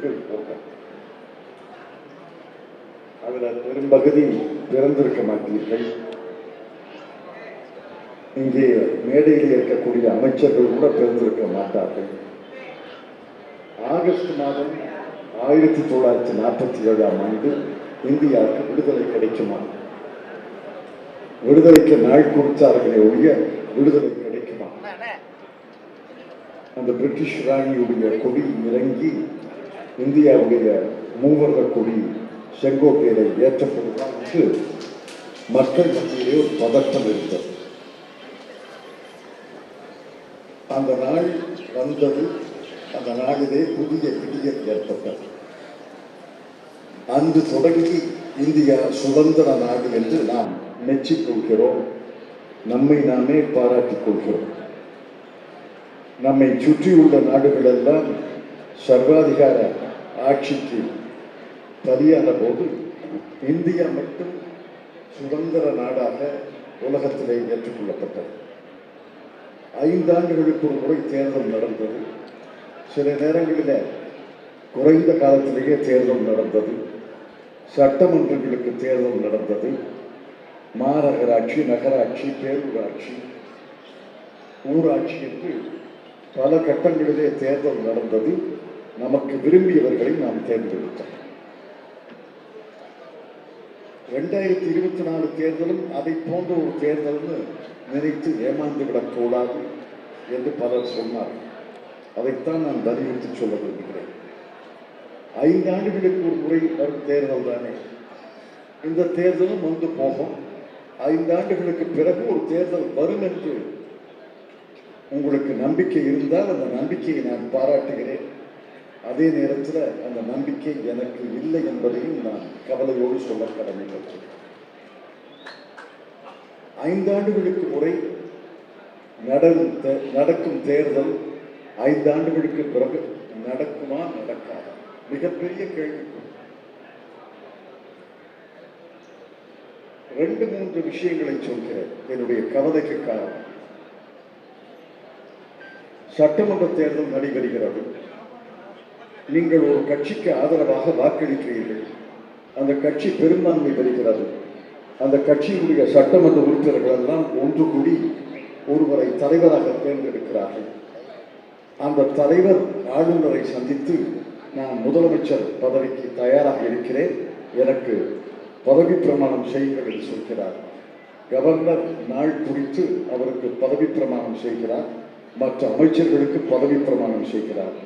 பெண்கள் போட்டார் அதுல பெரும்பகுதி பிறந்திருக்க மாட்டீர்கள். இங்கே மேடையில் இருக்கக்கூடிய அமைச்சர்கள் கூட பிறந்திருக்க மாட்டார்கள். ஆகஸ்ட் மாதம் ஆயிரத்தி தொள்ளாயிரத்தி நாற்பத்தி ஏழாம் ஆண்டு இந்தியாவுக்கு விடுதலை கிடைக்குமா? விடுதலைக்கு நாள் கொடுத்தார்களே ஒழிய விடுதலை கிடைக்குமா? அந்த பிரிட்டிஷ் ராணியுடைய கொடி இறங்கி இந்தியாவுடைய மூவர்ண கொடி செங்கோட்டையில ஏற்றப்படுவதற்கு மக்கள் மத்தியிலே ஒரு பதட்டம் இருந்தது. அந்த நாள் வந்தது அந்த நாளிலே புதிய விடியல் ஏற்பட்டது. அன்று தொடங்கி இந்தியா சுதந்திர நாடு என்று நாம் மெச்சிக்கொள்கிறோம் நம்மை நாமே பாராட்டிக் கொள்கிறோம். நம்மை சுற்றியுள்ள நாடுகளெல்லாம் சர்வாதிகார ஆட்சிக்கு பலியான போது இந்தியா மட்டும் சுதந்திர நாடாக உலகத்திலே ஏற்றுக்கொள்ளப்பட்டது. ஐந்தாண்டுகளுக்கு ஒரு முறை தேர்தல் நடந்தது. சில நேரங்களில் குறைந்த காலத்திலேயே தேர்தல் நடந்தது. சட்டமன்றங்களுக்கு தேர்தல் நடந்தது. மாநகராட்சி நகராட்சி பேரூராட்சி ஊராட்சி என்று பல கட்டங்களிலே தேர்தல் நடந்தது. நமக்கு விரும்பியவர்களை நாம் தேர்ந்தெடுத்தோம். ரெண்டாயிரத்தி இருபத்தி நாலு தேர்தலும் அதை போன்ற ஒரு தேர்தல்னு நினைத்து ஏமாந்து விடக்கூடாது என்று பலர் சொன்னார்கள் அதைத்தான் நான் வலியுறுத்தி சொல்ல விரும்புகிறேன். ஐந்து ஆண்டுகளுக்கு ஒரு முறை வரும் தேர்தல் தானே. இந்த தேர்தலும் வந்து போகும். ஐந்து ஆண்டுகளுக்கு பிறகு ஒரு தேர்தல் வரும் என்று உங்களுக்கு நம்பிக்கை இருந்தால் அந்த நம்பிக்கையை நான் பாராட்டுகிறேன். அதே நேரத்தில் அந்த நம்பிக்கை எனக்கு இல்லை என்பதையும் நான் கவலையோடு சொல்ல கடமைப்பட்டேன். ஐந்தாண்டுகளுக்கு முறை நடக்கும் தே- நடக்கும் தேர்தல் ஐந்தாண்டுகளுக்கு பிறகு நடக்குமா நடக்காதா? மிகப்பெரிய கேள்வி. ரெண்டு மூன்று விஷயங்களை சொல்கிறேன். என்னுடைய கவலைக்கு காரணம். சட்டமன்ற தேர்தல் நடைபெறுகிறது. நீங்கள் ஒரு கட்சிக்கு ஆதரவாக வாக்களிக்கிறீர்கள். அந்த கட்சி பெரும்பான்மை பெறுகிறது. அந்த கட்சியினுடைய சட்டமன்ற உறுப்பினர்கள் எல்லாம் ஒன்று கூடி ஒருவரை தலைவராக தேர்ந்தெடுக்கிறார்கள். அந்த தலைவர் ஆளுநரை சந்தித்து நான் முதலமைச்சர் பதவிக்கு தயாராக இருக்கிறேன். எனக்கு பதவி பிரமாணம் செய்யுங்கள் என்று சொல்கிறார். கவர்னர் நாள் குறித்து அவருக்கு பதவி பிரமாணம் செய்கிறார். மற்ற அமைச்சர்களுக்கு பதவி பிரமாணம் செய்கிறார்.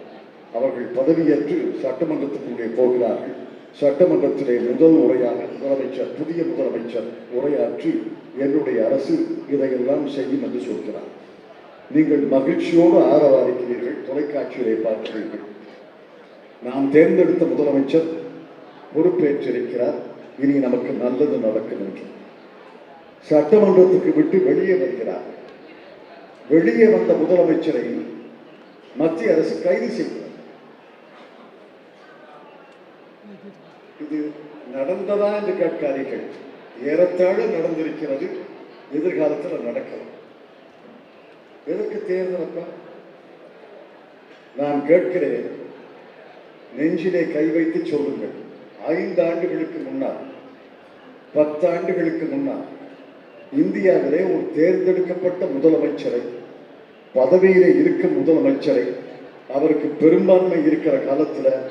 அவர்கள் பதவியேற்று சட்டமன்றத்துக்குள்ளே போகிறார்கள். சட்டமன்றத்திலே முதல் உரையாக முதலமைச்சர் புதிய முதலமைச்சர் உரையாற்றி என்னுடைய அரசு இதையெல்லாம் செய்யும் என்று சொல்கிறார். நீங்கள் மகிழ்ச்சியோடு ஆரவாரிக்கிறீர்கள் தொலைக்காட்சியிலே பார்க்கிறீர்கள். நாம் தேர்ந்தெடுத்த முதலமைச்சர் பொறுப்பேற்றிருக்கிறார். இனி நமக்கு நல்லது நடக்கும் என்று. சட்டமன்றத்துக்கு விட்டு வெளியே வருகிறார். வெளியே வந்த முதலமைச்சரை மத்திய அரசு கைது செய்கிறது இது நடந்ததா என்று கேட்காதீர்கள். ஏறத்தாழ நடந்திருக்கிறது. எதிர்காலத்தில் நடக்கும். எதற்கு தேர்தல் நான் கேட்கிறேன். நெஞ்சிலே கை வைத்து சொல்லுங்கள். ஐந்து ஆண்டுகளுக்கு முன்னால் பத்தாண்டுகளுக்கு முன்னால் இந்தியாவிலே ஒரு தேர்ந்தெடுக்கப்பட்ட முதலமைச்சரை பதவியிலே இருக்கும் முதலமைச்சரை அவருக்கு பெரும்பான்மை இருக்கிற காலத்துல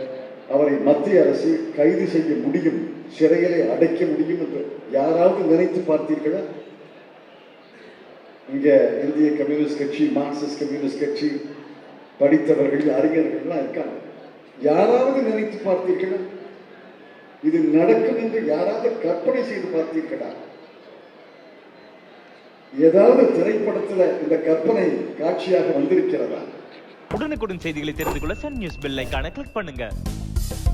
அவரை மத்திய அரசு கைது செய்ய முடியும் சிறைகளை அடைக்க முடியும் என்று யாராவது நினைத்து பார்த்தீர்களா? இங்க இந்திய கம்யூனிஸ்ட் கட்சி மார்க்சிஸ்ட் கம்யூனிஸ்ட் கட்சி படித்தவர்கள் அறிஞர்கள்லாம் இருக்காங்க. யாராவது நினைத்து பார்த்தீர்களா? இது நடக்கும் என்று யாராவது கற்பனை செய்து பார்த்தீர்களா? ஏதாவது திரைப்படத்துல இந்த கற்பனை காட்சியாக வந்திருக்கிறதா? உடனுக்குடன் செய்திகளை தெரிந்து கொள்ள சன் நியூஸ் பெல் ஐக்கான கிளிக் பண்ணுங்க. Thank you